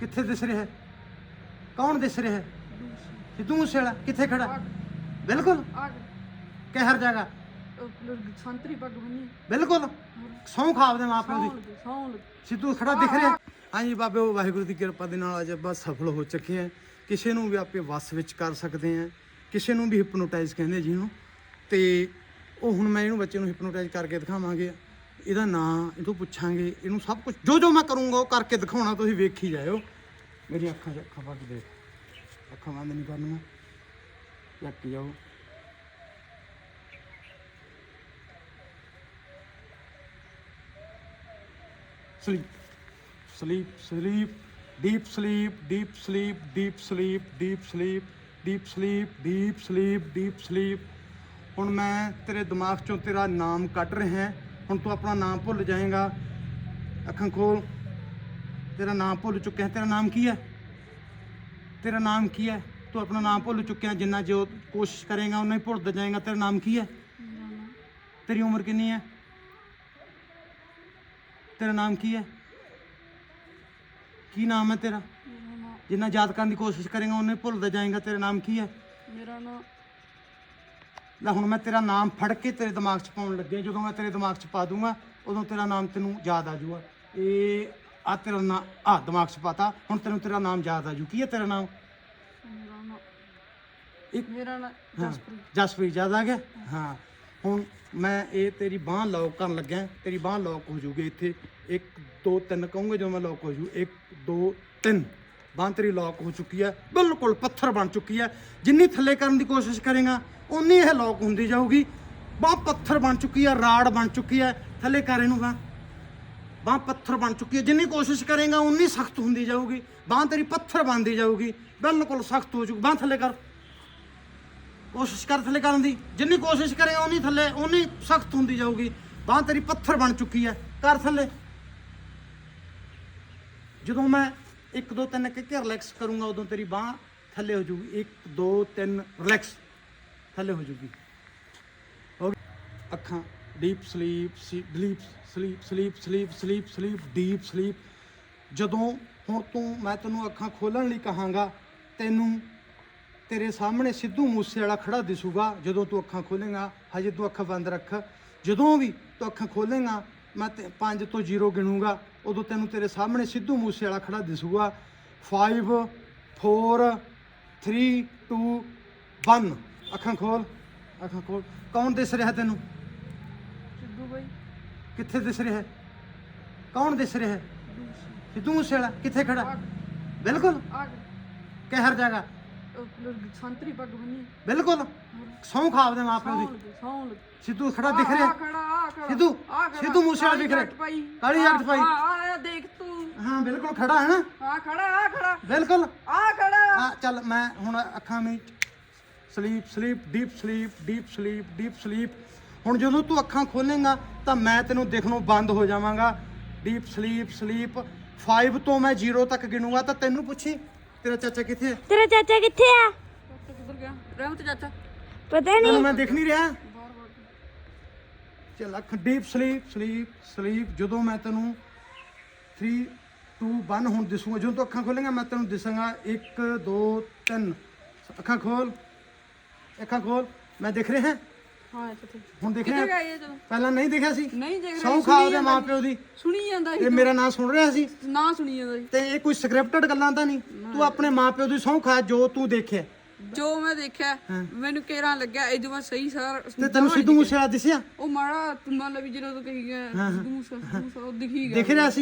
ਕਿੱਥੇ ਦਿਸ ਰਿਹਾ ਹੈ? ਕੌਣ ਦਿਸ ਰਿਹਾ ਹੈ? ਸਿੱਧੂ ਮੂਸੇਵਾਲਾ ਕਿੱਥੇ ਖੜਾ ਬਿਲਕੁਲ। ਕਹਿਰ ਜਗ੍ਹਾ। ਸੰਤਰੀ ਪੱਗ ਬੰਨੀ ਬਿਲਕੁਲ। ਸੌਂ ਖਾਵਦੇ ਮਾਪਿਆਂ ਦੀ ਸੌਣ ਸਿੱਧੂ ਖੜਾ ਦਿਖ ਰਿਹਾ ਹਾਂਜੀ ਬਾਬੇ, ਉਹ ਵਾਹਿਗੁਰੂ ਦੀ ਕਿਰਪਾ ਦੇ ਨਾਲ ਅੱਜ ਆਪਾਂ ਸਫਲ ਹੋ ਚੁੱਕੇ ਹਾਂ। ਕਿਸੇ ਨੂੰ ਵੀ ਆਪੇ ਵਸ ਵਿੱਚ ਕਰ ਸਕਦੇ ਹਾਂ। ਕਿਸੇ ਨੂੰ ਵੀ ਹਿਪਨੋਟਾਈਜ਼ ਕਹਿੰਦੇ ਜਿਹਨੂੰ ਤੇ ਉਹ ਹੁਣ ਮੈਂ ਇਹਨੂੰ ਬੱਚੇ ਨੂੰ ਹਿਪਨੋਟਾਈਜ਼ ਕਰਕੇ ਦਿਖਾਵਾਂਗੇ। ਇਹਦਾ ਨਾਂ ਇਹਨੂੰ ਪੁੱਛਾਂਗੇ, ਇਹਨੂੰ ਸਭ ਕੁਝ ਜੋ ਜੋ ਮੈਂ ਕਰੂੰਗਾ ਉਹ ਕਰਕੇ ਦਿਖਾਉਣਾ, ਤੁਸੀਂ ਵੇਖੀ ਜਾਇਓ। ਮੇਰੀ ਅੱਖਾਂ 'ਚ ਅੱਖਾਂ ਪਾ ਕੇ ਅੱਖਾਂ ਬੰਦ ਨਹੀਂ ਕਰਨੀਆਂ। ਚੱਕ ਜਾਓ। Sleep. Sleep sleep, deep sleep deep sleep deep sleep deep sleep deep sleep deep sleep deep sleep. ਹੁਣ ਮੈਂ ਤੇਰੇ ਦਿਮਾਗ ਚੋਂ ਤੇਰਾ ਨਾਮ ਕੱਢ ਰਿਹਾ। ਹਾਂ ਹੁਣ ਤੂੰ ਆਪਣਾ ਨਾਮ ਭੁੱਲ ਜਾਏਗਾ। ਅੱਖਾਂ ਖੋਲ। ਤੇਰਾ ਨਾਮ ਭੁੱਲ ਚੁੱਕਿਆ। ਤੇਰਾ ਨਾਮ ਕੀ ਹੈ? ਤੇਰਾ ਨਾਮ ਕੀ ਹੈ? ਤੂੰ ਆਪਣਾ ਨਾਮ ਭੁੱਲ ਚੁੱਕਿਆ। ਜਿੰਨਾ ਜੋ ਕੋਸ਼ਿਸ਼ ਕਰੇਗਾ ਉਨਾ ਹੀ ਭੁੱਲਦਾ ਜਾਏਗਾ। ਤੇਰਾ ਨਾਮ ਕੀ ਹੈ? ਤੇਰੀ ਉਮਰ ਕਿੰਨੀ ਹੈ? ਤੇਰਾ ਨਾਮ ਕੀ ਹੈ? ਕੀ ਨਾਮ ਹੈ ਤੇਰਾ? ਮੇਰਾ ਜਿੰਨਾ ਯਾਦ ਕਰਨ ਦੀ ਕੋਸ਼ਿਸ਼ ਕਰੇਗਾ ਉਹਨੇ ਭੁੱਲਦਾ ਜਾਏਗਾ। ਤੇਰਾ ਨਾਮ ਕੀ ਹੈ? ਮੇਰਾ ਨਾਂ ਲੈ ਹੁਣ ਮੈਂ ਤੇਰਾ ਨਾਮ ਫੜ ਕੇ ਤੇਰੇ ਦਿਮਾਗ 'ਚ ਪਾਉਣ ਲੱਗਿਆ ਜਦੋਂ ਮੈਂ ਤੇਰੇ ਦਿਮਾਗ 'ਚ ਪਾ ਦੂੰਗਾ ਉਦੋਂ ਤੇਰਾ ਨਾਮ ਤੈਨੂੰ ਯਾਦ ਆ ਜਾਊਗਾ। ਇਹ ਆ ਤੇਰਾ ਨਾਮ ਆ ਦਿਮਾਗ 'ਚ ਪਾਤਾ ਹੁਣ ਤੈਨੂੰ ਤੇਰਾ ਨਾਮ ਯਾਦ ਆ ਜੂ ਕੀ ਹੈ ਤੇਰਾ ਨਾਮ? ਮੇਰਾ ਇੱਕ ਮੇਰਾ ਨਾਂ ਹਾਂ, ਜਸਪ੍ਰੀਤ। ਜਸਪ੍ਰੀਤ ਯਾਦ ਆ ਗਿਆ? ਹਾਂ। ਹੁਣ ਮੈਂ ਇਹ ਤੇਰੀ ਬਾਹ ਲੌਕ ਕਰਨ ਲੱਗਿਆ ਤੇਰੀ ਬਾਹ ਲੌਕ ਹੋ ਜੂਗੀ ਇੱਥੇ। 1 2 3 ਕਹੂੰਗੇ ਜਦੋਂ ਮੈਂ ਲੌਕ ਹੋ ਜੂ 1 2 3 ਬਾਂਹ ਤੇਰੀ ਲੌਕ ਹੋ ਚੁੱਕੀ ਹੈ, ਬਿਲਕੁਲ ਪੱਥਰ ਬਣ ਚੁੱਕੀ ਹੈ। ਜਿੰਨੀ ਥੱਲੇ ਕਰਨ ਦੀ ਕੋਸ਼ਿਸ਼ ਕਰੇਗਾ ਉਨੀ ਇਹ ਲੌਕ ਹੁੰਦੀ ਜਾਊਗੀ। ਬਾਹ ਪੱਥਰ ਬਣ ਚੁੱਕੀ ਹੈ, ਰਾੜ ਬਣ ਚੁੱਕੀ ਹੈ। ਥੱਲੇ ਕਰ ਇਹਨੂੰ ਬਾਂਹ। ਬਾਂਹ ਪੱਥਰ ਬਣ ਚੁੱਕੀ ਹੈ, ਜਿੰਨੀ ਕੋਸ਼ਿਸ਼ ਕਰੇਗਾ ਉਨੀ ਸਖਤ ਹੁੰਦੀ ਜਾਊਗੀ। ਬਾਂਹ ਤੇਰੀ ਪੱਥਰ ਬਣਦੀ ਜਾਊਗੀ, ਬਿਲਕੁਲ ਸਖਤ ਹੋ ਚੁੱਕੀ ਬਾਂਹ ਥੱਲੇ ਕਰ। ਕੋਸ਼ਿਸ਼ ਕਰ ਥੱਲੇ ਕਰਨ ਦੀ। ਜਿੰਨੀ ਕੋਸ਼ਿਸ਼ ਕਰੇਗਾ ਉਨੀ ਥੱਲੇ ਉਨੀ ਸਖਤ ਹੁੰਦੀ ਜਾਊਗੀ। ਬਾਂਹ ਤੇਰੀ ਪੱਥਰ ਬਣ ਚੁੱਕੀ ਹੈ। ਕਰ ਥੱਲੇ। ਜਦੋਂ ਮੈਂ 1 2 3 ਕਹਿ ਕੇ ਰਿਲੈਕਸ ਕਰੂੰਗਾ ਉਦੋਂ ਤੇਰੀ ਬਾਂਹ ਥੱਲੇ ਹੋ ਜੂਗੀ 1 2 3 ਰਿਲੈਕਸ ਥੱਲੇ ਹੋ ਜੂਗੀ ਅੱਖਾਂ deep sleep sleep sleep sleep sleep sleep sleep deep sleep ਜਦੋਂ ਹੁਣ ਤੂੰ, ਮੈਂ ਤੈਨੂੰ ਅੱਖਾਂ ਖੋਲਣ ਲਈ ਕਹਾਂਗਾ, ਤੈਨੂੰ ਤੇਰੇ ਸਾਹਮਣੇ ਸਿੱਧੂ ਮੂਸੇ ਵਾਲਾ ਖੜਾ ਦਿਸੂਗਾ, ਜਦੋਂ ਤੂੰ ਅੱਖਾਂ ਖੋਲੇਗਾ, ਹਜੇ ਤੂੰ ਅੱਖਾਂ ਬੰਦ ਰੱਖ। ਜਦੋਂ ਵੀ ਤੂੰ ਅੱਖਾਂ ਖੋਲੇਗਾ ਮੈਂ 5 ਤੋਂ 0 ਗਿਣੂਗਾ ਉਦੋਂ ਤੈਨੂੰ ਤੇਰੇ ਸਾਹਮਣੇ ਸਿੱਧੂ ਮੂਸੇ ਵਾਲਾ ਖੜਾ ਦਿਸੂਗਾ। 5 4 3 2 1 ਅੱਖਾਂ ਖੋਲ ਅੱਖਾਂ ਖੋਲ। ਕੌਣ ਦਿਸ ਰਿਹਾ ਤੈਨੂੰ? ਸਿੱਧੂ ਬਾਈ। ਕਿੱਥੇ ਦਿਸ ਰਿਹਾ? ਕੌਣ ਦਿਸ ਰਿਹਾ? ਸਿੱਧੂ ਮੂਸੇ ਵਾਲਾ ਕਿੱਥੇ ਖੜਾ? ਬਿਲਕੁਲ। ਆ ਕਿ ਹਰ ਜਗ੍ਹਾ। ਸੰਤਰੀ ਪੱਗ ਬੰਨੀ। ਬਿਲਕੁਲ। ਸੌਂ ਖਾਵਦੇ ਮਾਪਿਆਂ ਦੀ ਸਿੱਧੂ ਖੜਾ ਦਿਖ ਰਿਹਾ? ਸਿੱਧੂ, ਸਿੱਧੂ ਰਿਹਾ। ਜੱਟ ਪਾਈ। ਕਾਲੀ ਜੱਟ ਪਾਈ। ਆ ਆ ਦੇਖ ਤੂੰ। ਹਾਂ ਬਿਲਕੁਲ ਖੜਾ ਹੈ ਨਾ? ਆ ਖੜਾ ਆ ਖੜਾ। ਬਿਲਕੁਲ। ਆ ਖੜਾ। ਆ ਚੱਲ ਮੈਂ ਹੁਣ ਅੱਖਾਂ ਮੇ sleep sleep deep sleep deep sleep deep sleep. ਹੁਣ ਜਦੋਂ ਤੂੰ ਅੱਖਾਂ ਖੋਲੇਂਗਾ ਤਾਂ ਮੈਂ ਤੈਨੂੰ ਦੇਖਣੋਂ ਬੰਦ ਹੋ ਜਾਵਾਂਗਾ। Deep sleep sleep. 5 ਤੋਂ ਮੈਂ 0 ਤੱਕ ਗਿਣੂਗਾ ਤਾਂ ਤੈਨੂੰ ਪੁੱਛੀ ਤੇਰਾ ਚਾਚਾ ਕਿੱਥੇ ਹੈ? ਤੇਰਾ ਚਾਚਾ ਕਿੱਥੇ ਆ? ਚਾਚਾ ਕਿੱਧਰ ਗਿਆ? ਰਹਿਮਤ ਚਾਚਾ। ਪਤਾ ਨਹੀਂ। ਮੈਂ ਦੇਖ ਨਹੀਂ ਰਿਹਾ। ਚੱਲ ਅੱਖ ਡੀਪ ਸਲੀਪ ਸਲੀਪ ਸਲੀਪ ਜਦੋਂ ਮੈਂ ਤੈਨੂੰ 3 2 1 ਹੁਣ ਦਿਸੂਗਾ ਜਦੋਂ ਤੂੰ ਅੱਖਾਂ ਖੋਲੇਂਗਾ ਮੈਂ ਤੈਨੂੰ ਦਿਸਾਂਗਾ 1 2 3 ਅੱਖਾਂ ਖੋਲ ਅੱਖਾਂ ਖੋਲ ਮੈਂ ਦਿਖ ਰਿਹਾ? ਹਾਂ ਹੁਣ ਦਿਖ ਰਿਹਾ? ਪਹਿਲਾਂ ਨਹੀਂ ਦਿਖਿਆ ਸੀ? ਨਹੀਂ ਦੇਖ ਸੌ ਰਿਹਾ ਖਾ ਉਹਦੇ ਮਾਪਿਓ ਦੀ। ਸੁਣੀ ਜਾਂਦਾ ਇਹ ਸੀ ਮੇਰਾ ਨਾਂ ਸੁਣ ਰਿਹਾ ਸੀ? ਨਾ ਸੁਣੀ ਜਾਂਦਾ ਸੀ। ਤੇ ਇਹ ਕੋਈ ਸਕ੍ਰਿਪਟਡ ਗੱਲਾਂ ਤਾਂ ਨਹੀਂ? ਤੂੰ ਆਪਣੇ ਮਾਪਿਓ ਦੀ ਸੌਂ ਖਾ ਜੋ ਤੂੰ ਦੇਖਿਆ। ਜੋ ਮੈਂ ਦੇਖਿਆ ਮੈਨੂੰ ਕੇਰਾਂ ਲੱਗਿਆ ਇਹ ਜਮਾ ਸਹੀ ਸਾਰ ਤੇ ਤੈਨੂੰ ਸਿੱਧੂ ਮੂਸੇਵਾਲਾ ਦਿਸਿਆ? ਉਹ ਮਾੜਾ ਮੰਨ ਲਾ ਵੀ ਜਦੋਂ ਤੋਂ ਕਹੀ ਗਿਆ ਸਿੱਧੂ ਮੂਸਾ ਸਿੱਧੂ ਮੂਸਾ ਉਹ ਦਿਖੀ ਗਿਆ। ਦਿਖ ਰਿਹਾ ਸੀ?